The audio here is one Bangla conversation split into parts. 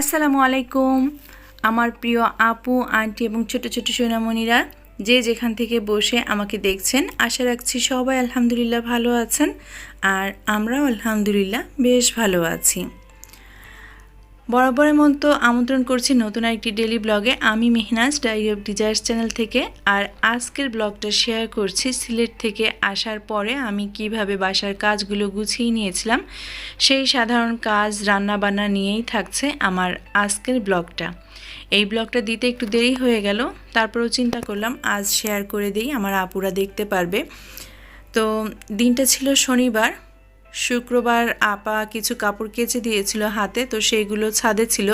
আসসালামু আলাইকুম। আমার প্রিয় আপু, আন্টি এবং ছোট ছোট সোনামণিরা, যে যেখান থেকে বসে আমাকে দেখছেন, আশা রাখছি সবাই আলহামদুলিল্লাহ ভালো আছেন। আর আমরাও আলহামদুলিল্লাহ বেশ ভালো আছি। বরাবরের মতো আমন্ত্রণ করছি নতুন একটি ডেলি ব্লগে আমি Mehnaz diary of desires channel থেকে। আর আজকের ব্লগটা শেয়ার করছি সিলেট থেকে আসার পরে আমি কীভাবে বাসার কাজগুলো গুছিয়ে নিয়েছিলাম। সেই সাধারণ কাজ রান্না বান্না নিয়েই থাকছে আমার আজকের ব্লগটা এই ব্লগটা দিতে একটু দেরি হয়ে গেল। তারপরেও চিন্তা করলাম, আজ শেয়ার করে দিই, আমার আপুরা দেখতে পারবে। তো দিনটা ছিল শনিবার। শুক্রবার আপা কিছু কাপড় কেচে দিয়েছিল হাতে, তো সেইগুলো ছাদে ছিল।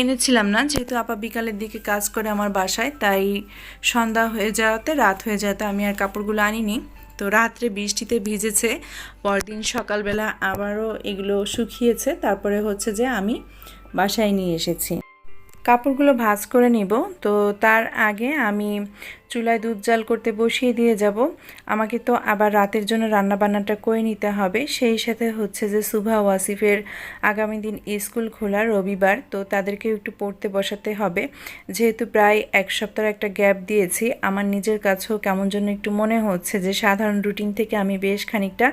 এনেছিলাম না, যেহেতু আপা বিকালের দিকে কাজ করে আমার বাসায়, তাই সন্ধ্যা হয়ে যাওয়াতে, রাত হয়ে যাওয়াতে আমি আর কাপড়গুলো আনিনি। তো রাত্রে বৃষ্টিতে ভিজেছে, পরদিন সকালবেলা আবারও এগুলো শুকিয়েছে, তারপরে হচ্ছে যে আমি বাসায় নিয়ে এসেছি। কাপড়গুলো ভাঁজ করে নিব, তো তার আগে আমি চুলায় দুধ জাল করতে বসিয়ে দিয়ে যাব। আমাকে তো আবার রাতের জন্য রান্না বান্নাটা করে নিতে হবে। সেই সাথে হচ্ছে যে সুভা ওয়াসিফের আগামী দিন স্কুল খোলা, রবিবার, তো তাদেরকেও একটু পড়তে বসাতে হবে। যেহেতু প্রায় এক সপ্তাহ একটা গ্যাপ দিয়েছি, আমার নিজের কাছেও কেমন যেন একটু মনে হচ্ছে যে সাধারণ রুটিন থেকে আমি বেশ খানিকটা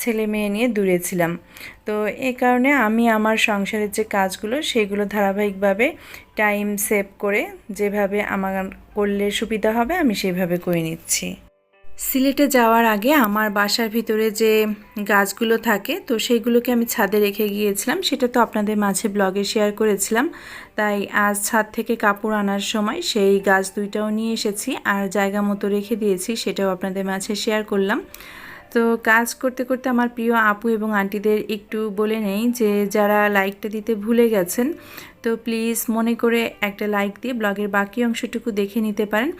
ছেলে মেয়ে নিয়ে দূরে ছিলাম। তো এই কারণে আমি আমার সংসারের যে কাজগুলো, সেগুলো ধারাবাহিকভাবে টাইম সেভ করে যেভাবে আমার করলে সুবিধা হবে, আমি সেভাবে করে নিচ্ছি। সিলেটে যাওয়ার আগে আমার বাসার ভিতরে যে গাছগুলো থাকে, তো সেইগুলোকে আমি ছাদে রেখে গিয়েছিলাম। সেটা তো আপনাদের মাঝে ব্লগে শেয়ার করেছিলাম। তাই আজ ছাদ থেকে কাপড় আনার সময় সেই গাছ দুইটাও নিয়ে এসেছি, আর জায়গা মতো রেখে দিয়েছি, সেটাও আপনাদের মাঝে শেয়ার করলাম। তো কাজ করতে করতে আমার প্রিয় আপু এবং আন্টিদের একটু বলে নেই যে যারা লাইকটা দিতে ভুলে গেছেন, তো প্লিজ মনে করে একটা লাইক দিয়ে ব্লগের বাকি অংশটুকু দেখে নিতে পারেন।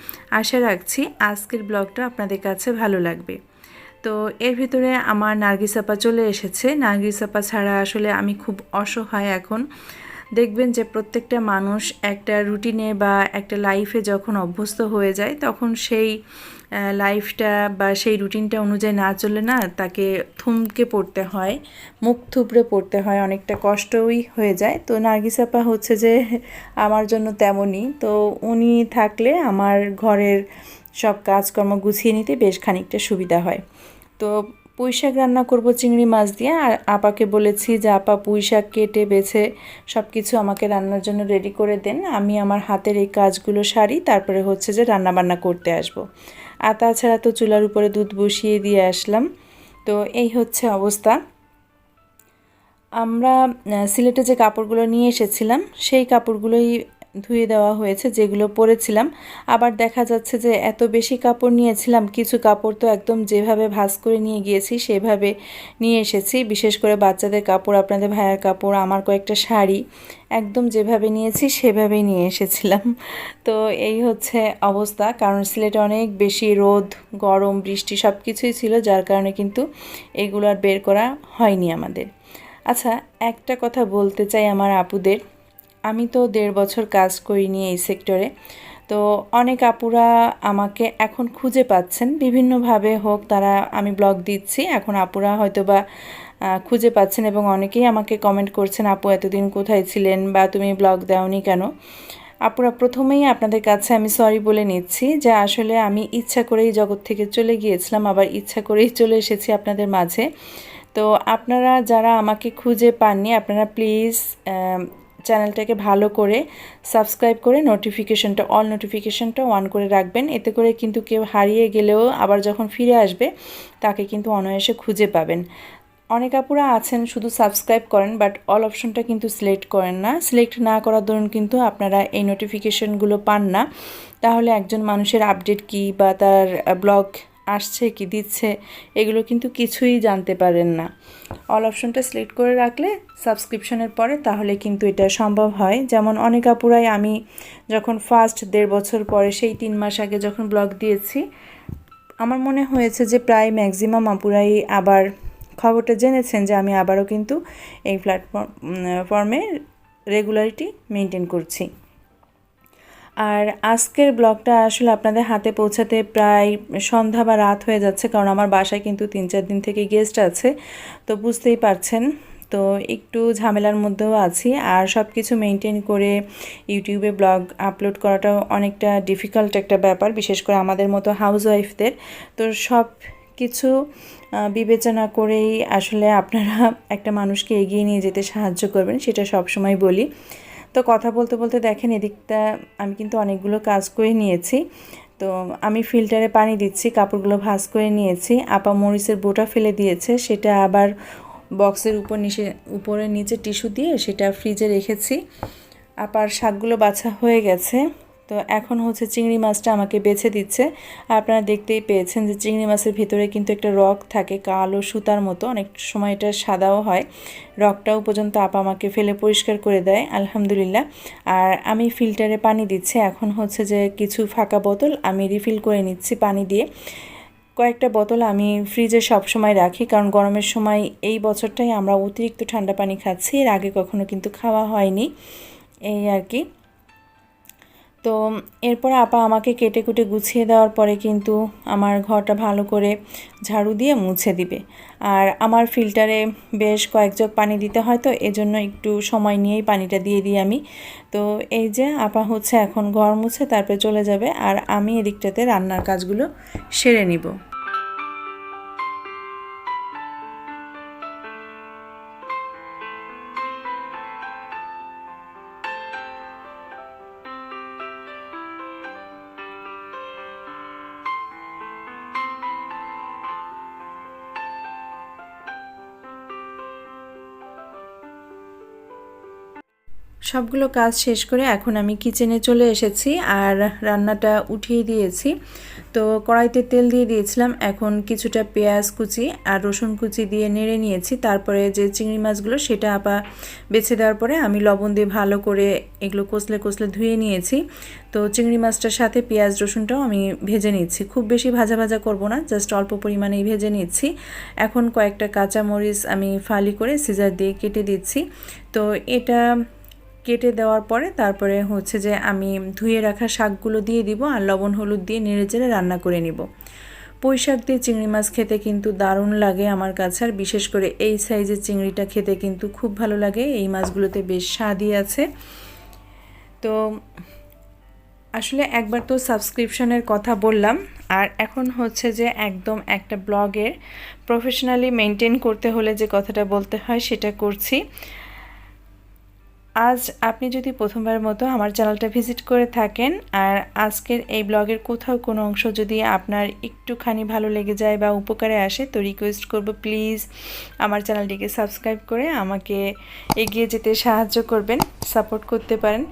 আশা রাখছি আজকের ব্লগটা আপনাদের কাছে ভালো লাগবে। তো এর ভিতরে আমার নার্গিসাপা চলে এসেছে। নার্গিসাপা ছাড়া আসলে আমি খুব অসহায় এখন। দেখবেন যে প্রত্যেকটা মানুষ একটা রুটিনে বা একটা লাইফে যখন অভ্যস্ত হয়ে যায়, তখন সেই লাইফটা বা সেই রুটিনটা অনুযায়ী না চলে না তাকে থমকে পড়তে হয়, মুখ থুবড়ে পড়তে হয়, অনেকটা কষ্টই হয়ে যায়। তো নার্গিসাপা হচ্ছে যে আমার জন্য তেমনই। তো উনি থাকলে আমার ঘরের সব কাজকর্ম গুছিয়ে নিতে বেশ খানিকটা সুবিধা হয়। তো পুঁই শাক রান্না করব চিংড়ি মাছ দিয়ে, আর আপাকে বলেছি যে আপা পুঁই শাক কেটে, বেছে সব কিছু আমাকে রান্নার জন্য রেডি করে দেন। আমি আমার হাতের এই কাজগুলো সারি, তারপরে হচ্ছে যে রান্না বান্না করতে আসব। আর তাছাড়া তো চুলার উপরে দুধ বসিয়ে দিয়ে আসলাম। তো এই হচ্ছে অবস্থা। আমরা সিলেটে যে কাপড়গুলো নিয়ে এসেছিলাম, সেই কাপড়গুলোই ধুয়ে দেওয়া হয়েছে, যেগুলো পরেছিলাম। আবার দেখা যাচ্ছে যে এত বেশি কাপড় নিয়েছিলাম, কিছু কাপড় তো একদম যেভাবে ভাজ করে নিয়ে গিয়েছি, সেভাবে নিয়ে এসেছি। বিশেষ করে বাচ্চাদের কাপড়, আপনাদের ভাইয়ার কাপড়, আমার কয়েকটা শাড়ি, একদম যেভাবে নিয়েছি, সেভাবেই নিয়ে এসেছিলাম। তো এই হচ্ছে অবস্থা। কারণ সিলেটে অনেক বেশি রোদ, গরম, বৃষ্টি সব কিছুই ছিল, যার কারণে কিন্তু এগুলো আর বের করা হয়নি আমাদের। আচ্ছা একটা কথা বলতে চাই আমার আপুদের। আমি তো দেড় বছর কাজ করিনি এই সেক্টরে তো অনেক আপুরা আমাকে এখন খুঁজে পাচ্ছেন। বিভিন্নভাবে হোক, তারা আমি ব্লগ দিচ্ছি। এখন আপুরা হয়তো বা খুঁজে পাচ্ছেন এবং অনেকেই আমাকে কমেন্ট করছেন, আপু, এতদিন কোথায় ছিলেন বা তুমি ব্লগ দাওনি কেন? আপুরা প্রথমেই আপনাদের কাছে আমি সরি বলে নিচ্ছি যে আসলে আমি ইচ্ছা করেই জগৎ থেকে চলে গিয়েছিলাম, আবার ইচ্ছা করেই চলে এসেছি আপনাদের মাঝে। তো আপনারা যারা আমাকে খুঁজে পাননি, আপনারা প্লিজ চ্যানেলটাকে ভালো করে সাবস্ক্রাইব করে নোটিফিকেশনটা অল নোটিফিকেশনটা অন করে রাখবেন। এতে করে কিন্তু কেউ হারিয়ে গেলেও আবার যখন ফিরে আসবে, তাকে কিন্তু অনায়াসে খুঁজে পাবেন। অনেক আপুরা আছেন, শুধু সাবস্ক্রাইব করেন বাট অল অপশনটা কিন্তু সিলেক্ট করেন না। সিলেক্ট না করার দরুন কিন্তু আপনারা এই নোটিফিকেশনগুলো পান না। তাহলে একজন মানুষের আপডেট কি বা তার ব্লগ আসছে কি দিচ্ছে, এগুলো কিন্তু কিছুই জানতে পারেন না। অল অপশনটা সিলেক্ট করে রাখলে সাবস্ক্রিপশনের পরে তাহলে কিন্তু এটা সম্ভব হয়। যেমন অনেক আপুরাই আমি যখন ফার্স্ট দেড় বছর পরে সেই তিন মাস আগে যখন ব্লগ দিয়েছি, আমার মনে হয়েছে যে প্রায় ম্যাক্সিমাম আপুরাই আবার খবরটা জেনেছেন যে আমি আবারও কিন্তু এই প্ল্যাটফর্ম ফর্মে রেগুলারিটি মেনটেন করছি। আর আজকের ব্লগটা আসলে আপনাদের হাতে পৌঁছাতে প্রায় সন্ধ্যা বা রাত হয়ে যাচ্ছে, কারণ আমার বাসায় কিন্তু তিন চার দিন থেকে গেস্ট আছে, তো বুঝতেই পারছেন। তো একটু ঝামেলার মধ্যেও আছি, আর সব কিছু মেনটেন করে ইউটিউবে ব্লগ আপলোড করাটাও অনেকটা ডিফিকাল্ট একটা ব্যাপার, বিশেষ করে আমাদের মতো হাউস ওয়াইফদের তো সব কিছু বিবেচনা করেই আসলে আপনারা একটা মানুষকে এগিয়ে নিয়ে যেতে সাহায্য করবেন, সেটা সব সময় বলি। তো কথা বলতে বলতে দেখেন এদিকটা আমি কিন্তু অনেকগুলো কাজ করে নিয়েছি। তো আমি ফিল্টারে পানি দিচ্ছি, কাপড়গুলো ভাজ করে নিয়েছি। আপা মরিচের বোটা ফেলে দিয়েছে, সেটা আবার বক্সের উপর নিচে, উপরে নিচে টিস্যু দিয়ে সেটা ফ্রিজে রেখেছি। আপার শাকগুলো বাছা হয়ে গেছে। তো এখন হচ্ছে চিংড়ি মাছটা আমাকে বেছে দিচ্ছে। আপনারা দেখতেই পেয়েছেন যে চিংড়ি মাছের ভিতরে কিন্তু একটা রক থাকে, কালো সুতার মতো। অনেক সময় এটা সাদাও হয়। রকটাও পর্যন্ত আপা আমাকে ফেলে পরিষ্কার করে দেয়, আলহামদুলিল্লাহ। আর আমি ফিল্টারে পানি দিচ্ছি। এখন হচ্ছে যে কিছু ফাঁকা বোতল আমি রিফিল করে নিচ্ছি পানি দিয়ে। কয়েকটা বোতল আমি ফ্রিজে সব সময় রাখি, কারণ গরমের সময় এই বছরটাই আমরা অতিরিক্ত ঠান্ডা পানি খাচ্ছি। এর আগে কখনো কিন্তু খাওয়া হয়নি। এই আর কি। তো এরপর আপা আমাকে কেটে কুটে গুছিয়ে দেওয়ার পরে কিন্তু আমার ঘরটা ভালো করে ঝাড়ু দিয়ে মুছে দিবে। আর আমার ফিল্টারে বেশ কয়েক জগ পানি দিতে হয় তো, এজন্য একটু সময় নিয়েই পানিটা দিয়ে দিই আমি। তো এই যে আপা হচ্ছে এখন ঘর মুছে, তারপরে চলে যাবে। আর আমি এদিকটাতে রান্নার কাজগুলো সেরে নিব। সবগুলো কাজ শেষ করে এখন আমি কিচেনে চলে এসেছি আর রান্নাটা উঠিয়ে দিয়েছি। তো কড়াইতে তেল দিয়ে দিয়েছিলাম, এখন কিছুটা পেঁয়াজ কুচি আর রসুন কুচি দিয়ে নেড়ে নিয়েছি। তারপরে যে চিংড়ি মাছগুলো সেটা আপা বেছে দেওয়ার পরে আমি লবণ দিয়ে ভালো করে এগুলো কষলে কষলে ধুয়ে নিয়েছি। তো চিংড়ি মাছটার সাথে পেঁয়াজ, রসুনটাও আমি ভেজে নিচ্ছি। খুব বেশি ভাজা ভাজা করব না, জাস্ট অল্প পরিমাণেই ভেজে নিচ্ছি। এখন কয়েকটা কাঁচামরিচ আমি ফালি করে সিজার দিয়ে কেটে দিচ্ছি। তো এটা কেটে দেওয়ার পরে তারপরে হচ্ছে যে আমি ধুয়ে রাখা শাকগুলো দিয়ে দিব আর লবণ, হলুদ দিয়ে নেড়ে চেড়ে রান্না করে নিব। পুঁই শাক দিয়ে চিংড়ি মাছ খেতে কিন্তু দারুণ লাগে আমার কাছে আর বিশেষ করে এই সাইজের চিংড়িটা খেতে কিন্তু খুব ভালো লাগে। এই মাছগুলোতে বেশ স্বাদই আছে। তো আসলে একবার তো সাবস্ক্রিপশনের কথা বললাম আর এখন হচ্ছে যে একদম একটা ব্লগের প্রফেশনালি মেনটেন করতে হলে যে কথাটা বলতে হয় সেটা করছি। আজ আপনি যদি প্রথমবার মতো আমার চ্যানেলটা ভিজিট করে থাকেন, আর আজকের এই ব্লগের কোথাও কোনো অংশ যদি আপনার একটুখানি ভালো লেগে যায় বা উপকারে আসে, তো রিকোয়েস্ট করব প্লিজ আমার চ্যানেলটিকে সাবস্ক্রাইব করে আমাকে এগিয়ে যেতে সাহায্য করবেন সাপোর্ট করতে পারেন।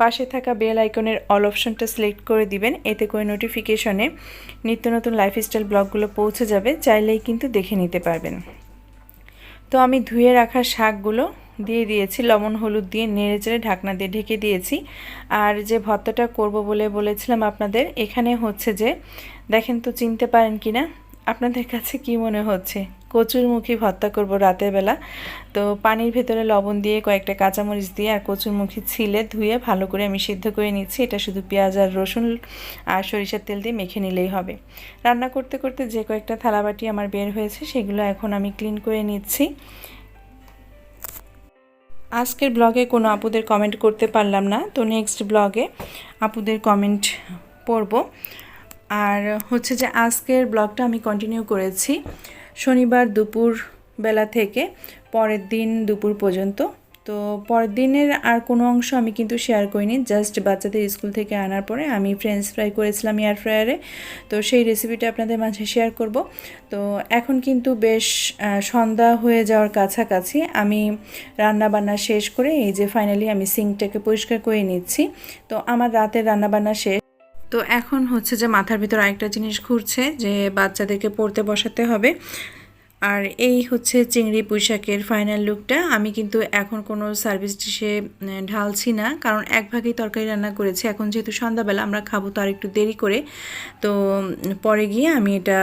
পাশে থাকা বেল আইকনের অল অপশনটা সিলেক্ট করে দিবেন, এতে করে নোটিফিকেশনে নিত্য নতুন লাইফস্টাইল ব্লগগুলো পৌঁছে যাবে, চাইলেই কিন্তু দেখে নিতে পারবেন। তো আমি ধুয়ে রাখা শাকগুলো দিয়ে দিয়েছি, লবণ, হলুদ দিয়ে নেড়ে চেড়ে ঢাকনা দিয়ে ঢেকে দিয়েছি। আর যে ভর্তাটা করব বলে বলেছিলাম আপনাদের, এখানে হচ্ছে যে, দেখেন তো চিনতে পারেন কি না আপনাদের কাছে কি মনে হচ্ছে? কচুরমুখী ভর্তা করব রাতের বেলা। তো পানির ভেতরে লবণ দিয়ে কয়েকটা কাঁচামরিচ দিয়ে আর কচুরমুখী ছিলে ধুয়ে ভালো করে আমি সিদ্ধ করে নিচ্ছি। এটা শুধু পেঁয়াজ আর রসুন আর সরিষার তেল দিয়ে মেখে নিলেই হবে। রান্না করতে করতে যে কয়েকটা থালাবাটি আমার বের হয়েছে, সেগুলো এখন আমি ক্লিন করে নিচ্ছি। আজকের ব্লগে কোনো আপুদের কমেন্ট করতে পারলাম না। তো নেক্সট ব্লগে আপুদের কমেন্ট পড়ব। আর হচ্ছে যে আজকের ব্লগটা আমি কন্টিনিউ করেছি শনিবার দুপুর বেলা থেকে, পরের দিন দুপুর পর্যন্ত। তো পরের দিনের আর কোনো অংশ আমি কিন্তু শেয়ার করিনি। জাস্ট বাচ্চাদের স্কুল থেকে আনার পরে আমি ফ্রেঞ্চ ফ্রাই করেছিলাম এয়ার ফ্রায়ারে তো সেই রেসিপিটা আপনাদের মাঝে শেয়ার করব। তো এখন কিন্তু বেশ সন্ধ্যা হয়ে যাওয়ার কাছাকাছি। আমি রান্না বান্না শেষ করে এই যে ফাইনালি আমি সিঙ্কটাকে পরিষ্কার করে নিচ্ছি। তো আমার রাতের রান্না বান্না শেষ। তো এখন হচ্ছে যে মাথার ভিতর আরেকটা জিনিস ঘুরছে, যে বাচ্চাদেরকে পড়তে বসাতে হবে। আর এই হচ্ছে চিংড়ি পুঁইশাকের ফাইনাল লুকটা আমি কিন্তু এখন কোনো সার্ভিস ডিশে ঢালছি না, কারণ এক ভাগেই তরকারি রান্না করেছি। এখন যেহেতু সন্ধ্যাবেলা, আমরা খাব তো আর একটু দেরি করে। তো পরে গিয়ে আমি এটা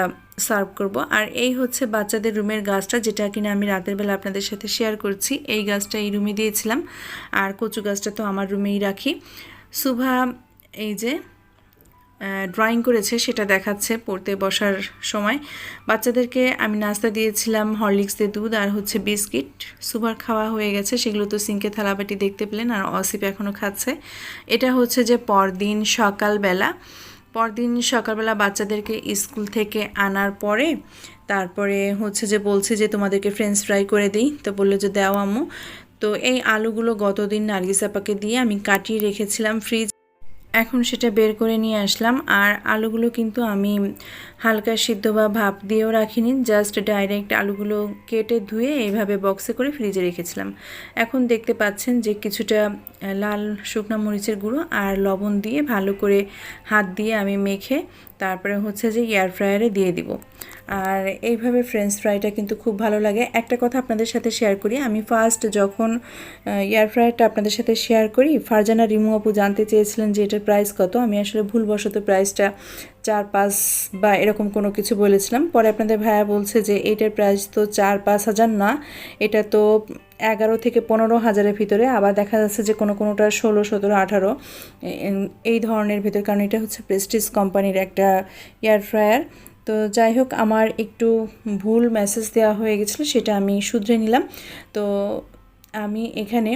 সার্ভ করব। আর এই হচ্ছে বাচ্চাদের রুমের গাছটা, যেটা কিনা আমি রাতের বেলা আপনাদের সাথে শেয়ার করছি। এই গাছটা এই রুমে দিয়েছিলাম। আর কচু গাছটা তো আমার রুমেই রাখি। সুভা, এই যে ড্রয়িং করেছে, সেটা দেখাচ্ছে পড়তে বসার সময়। বাচ্চাদেরকে আমি নাস্তা দিয়েছিলাম হরলিক্স দিয়ে দুধ আর হচ্ছে বিস্কিট। সুবার খাওয়া হয়ে গেছে, সেগুলো তো সিঙ্কে থালাবাটি দেখতে পেলেন আর অসিপ এখনও খাচ্ছে। এটা হচ্ছে যে পরদিন সকালবেলা। পরদিন সকালবেলা বাচ্চাদেরকে স্কুল থেকে আনার পরে তারপরে হচ্ছে যে বলছে যে তোমাদেরকে ফ্রেঞ্চ ফ্রাই করে দিই। তো বলল যে, দাও আম্মু। তো এই আলুগুলো গতদিন নার্গিস আপাকে দিয়ে আমি কাটিয়ে রেখেছিলাম ফ্রিজ এখন সেটা বের করে নিয়ে আসলাম। আর আলুগুলো কিন্তু আমি হালকা সিদ্ধ বা ভাপ দিয়েও রাখিনি জাস্ট ডাইরেক্ট আলুগুলো কেটে ধুয়ে এইভাবে বক্সে করে ফ্রিজে রেখেছিলাম। এখন দেখতে পাচ্ছেন যে কিছুটা লাল শুকনো মরিচের গুঁড়ো আর লবণ দিয়ে ভালো করে হাত দিয়ে আমি মেখে তারপরে হচ্ছে যে এয়ার ফ্রায়ারে দিয়ে দিব। আর এইভাবে ফ্রেঞ্চ ফ্রাইটা কিন্তু খুব ভালো লাগে। একটা কথা আপনাদের সাথে শেয়ার করি, আমি ফার্স্ট যখন এয়ার ফ্রায়ারটা আপনাদের সাথে শেয়ার করি, ফারজানা রিমু আপু জানতে চেয়েছিলেন যে এটার প্রাইস কত, আমি আসলে ভুলবশত প্রাইসটা চার পাঁচ বা এরকম কোনো কিছু বলেছিলাম। পরে আপনাদের ভাইয়া বলছে যে এটার প্রাইস তো চার পাঁচ হাজার না, এটা তো এগারো থেকে পনেরো হাজারের ভিতরে, আবার দেখা যাচ্ছে যে কোনো কোনোটা ষোলো, সতেরো, আঠারো এই ধরনের ভিতরে, কারণ এটা হচ্ছে প্রেস্টিজ কোম্পানির একটা এয়ার ফ্রায়ার তো যাই হোক, আমার একটু ভুল মেসেজ দেওয়া হয়ে গেছিল, সেটা আমি শুধরে নিলাম। তো আমি এখানে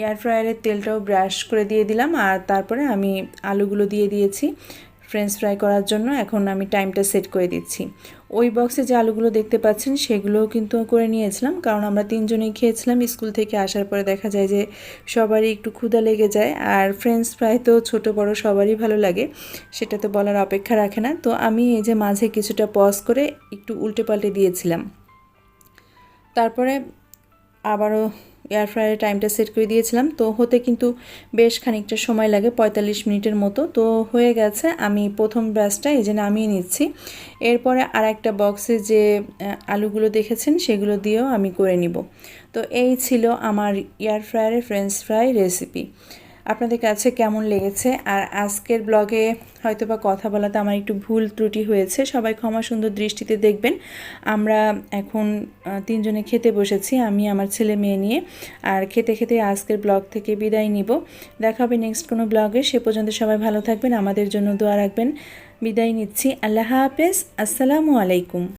এয়ার ফ্রায়ারের তেলটাও ব্রাশ করে দিয়ে দিলাম, আর তারপরে আমি আলুগুলো দিয়ে দিয়েছি। ফ্রেঞ্চ ফ্রাই করার জন্য এখন আমি টাইমটা সেট করে দিচ্ছি। ওই বক্সে যে আলুগুলো দেখতে পাচ্ছেন, সেগুলোও কিন্তু করে নিয়েছিলাম, কারণ আমরা তিনজনেই খেয়েছিলাম। স্কুল থেকে আসার পরে দেখা যায় যে সবারই একটু ক্ষুধা লেগে যায়, আর ফ্রেঞ্চ ফ্রাই তো ছোটো বড়ো সবারই ভালো লাগে, সেটা তো বলার অপেক্ষা রাখে না। তো আমি এই যে মাঝে কিছুটা পজ করে একটু উল্টে পাল্টে দিয়েছিলাম। তারপরে আবারও এয়ার ফ্রায়ারে টাইমটা সেট করে দিয়েছিলাম। তো হতে কিন্তু বেশ খানিকটা সময় লাগে, পঁয়তাল্লিশ মিনিটের মতো। তো হয়ে গেছে, আমি প্রথম ব্যাচটা এই যে নামিয়ে নিচ্ছি। এরপরে আর একটা বক্সে যে আলুগুলো দেখেছেন, সেগুলো দিয়েও আমি করে নিব। তো এই ছিল আমার এয়ার ফ্রায়ারে ফ্রেঞ্চ ফ্রাই রেসিপি আপনাদের কাছে কেমন লেগেছে? আর আজকের ব্লগে হয়তো বা কথা বলাতে আমার একটু ভুল ত্রুটি হয়েছে, সবাই ক্ষমা সুন্দর দৃষ্টিতে দেখবেন। আমরা এখন তিনজনে খেতে বসেছি, আমি, আমার ছেলে, মেয়ে নিয়ে। আর খেতে খেতে আজকের ব্লগ থেকে বিদায় নিব। দেখা হবে নেক্সট কোনো ব্লগে। সে পর্যন্ত সবাই ভালো থাকবেন, আমাদের জন্য দোয়া রাখবেন। বিদায় নিচ্ছি। আল্লাহ হাফেজ। আসসালামু আলাইকুম।